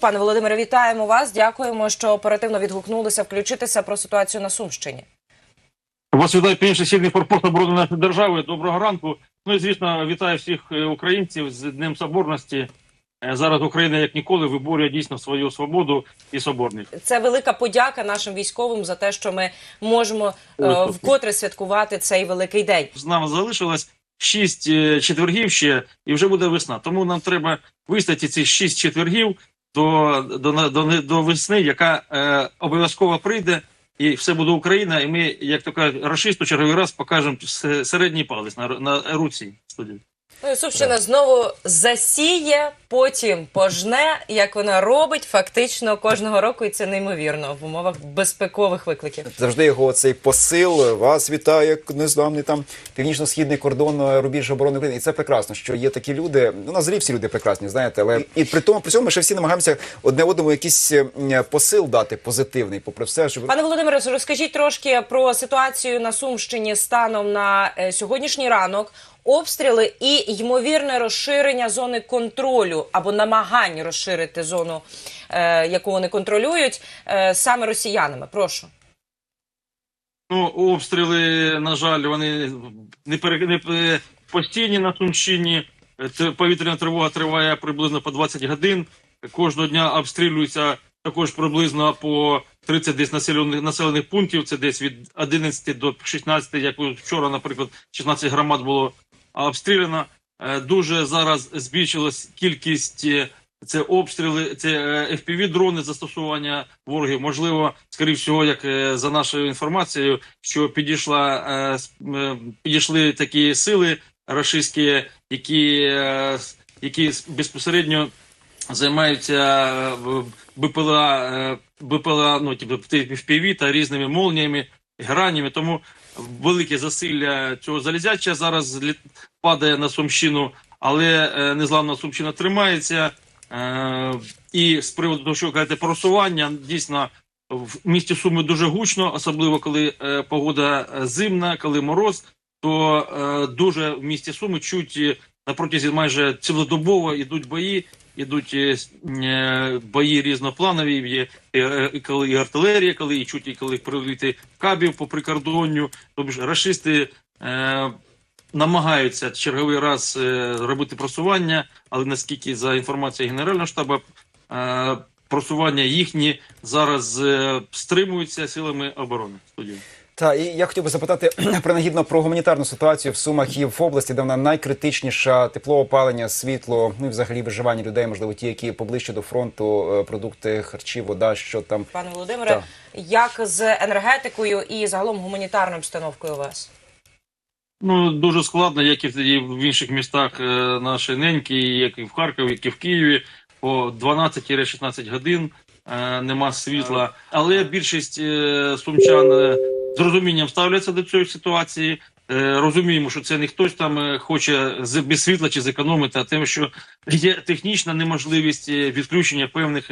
Пане Володимире, вітаємо вас. Дякуємо, що оперативно відгукнулися включитися про ситуацію на Сумщині. Вас вітає північно східний форпост оборони нашої держави. Доброго ранку. Ну і звісно, вітаю всіх е, українців з Днем Соборності. Е, Зараз Україна як ніколи виборює дійсно свою свободу і соборність. Це велика подяка нашим військовим за те, що ми можемо е, вкотре святкувати цей великий день. З нами залишилось шість е, четвергів ще, і вже буде весна. Тому нам треба вистояти ці шість четвергів до, до, до, до весни, яка е, обов'язково прийде. І все буде Україна, і ми, як то кажуть, рашисту черговий раз покажемо середній палець на, на руці студії. Ну і Сумщина знову засіє, потім пожне, як вона робить фактично кожного року, і це неймовірно в умовах безпекових викликів. Завжди його цей посил вас вітає незламний там північно-східний кордон е, рубіж оборони України. І це прекрасно, що є такі люди. Ну на зорі всі люди прекрасні, знаєте, але і при тому при цьому ми ще всі намагаємося одне одному якийсь е, посил дати позитивний, попри все, щоб Пане Володимире, розкажіть трошки про ситуацію на Сумщині станом на е, сьогоднішній ранок. Обстріли і ймовірне розширення зони контролю або намагань розширити зону, е, яку вони контролюють, е, саме росіянами. Прошу. Ну, обстріли, на жаль, вони не, пере... не е, постійні на Сумщині. Повітряна тривога триває приблизно по 20 годин. Кожного дня обстрілюються також приблизно по 30 десь населених, населених пунктів. Це десь від 11 до 16, як вчора, наприклад, 16 громад було обстріляно. Е, Дуже зараз збільшилась кількість е, це обстріли, це fpv дрони застосування ворогів. Можливо, скоріше всього, як е, за нашою інформацією, що підійшла е, е, підійшли такі сили рашистські, які, е, які безпосередньо займаються е, БПЛА, е, БПЛА, ну типу FPV та різними молніями, гранями. Тому велике засилля цього залізяча зараз падає на Сумщину, але е, незламна Сумщина тримається. Е, і з приводу того, що кажете, просування, дійсно в місті Суми дуже гучно, особливо коли е, погода зимна, коли мороз, то дуже в місті Суми чуть на протязі майже цілодобово йдуть бої, ідуть е, е, бої різнопланові. Е, і коли і артилерія, коли і чуть і коли приліти кабів по прикордонню. Тобто рашисти е, намагаються черговий раз робити просування, але наскільки за інформацією Генерального штабу, е, просування їхні зараз е, стримуються силами оборони. Студію. Та і я хотів би запитати принагідно про гуманітарну ситуацію в Сумах і в області, де вона найкритичніша тепло, опалення, світло, ну і взагалі виживання людей, можливо, ті, які поближче до фронту, е, продукти, харчі, вода, що там. Пане Володимире, Так. як з енергетикою і загалом гуманітарною обстановкою у вас? Ну дуже складно, як і в- інших містах е, нашої неньки, як і в Харкові, як і в Києві, по 12-16 годин е, нема світла. Але більшість сумчан з розумінням ставляться до цієї ситуації. Е, Розуміємо, що це не хтось там е, хоче без світла чи зекономити, а тим, що є технічна неможливість е, відключення певних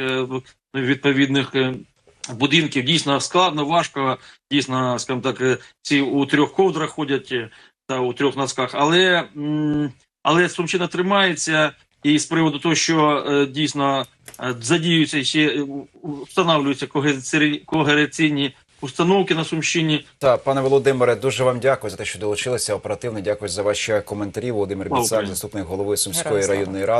відповідних будинків. Дійсно складно, важко. Дійсно, скажімо так, ці у трьох ковдрах ходять та у трьох носках. Але, але Сумщина тримається. І з приводу того, що дійсно задіюються ще встановлюються когераційні установки на Сумщині. Та пане Володимире, дуже вам дякую за те, що долучилися оперативно. Дякую за ваші коментарі. Володимир Біцак, заступник голови Сумської районної ради.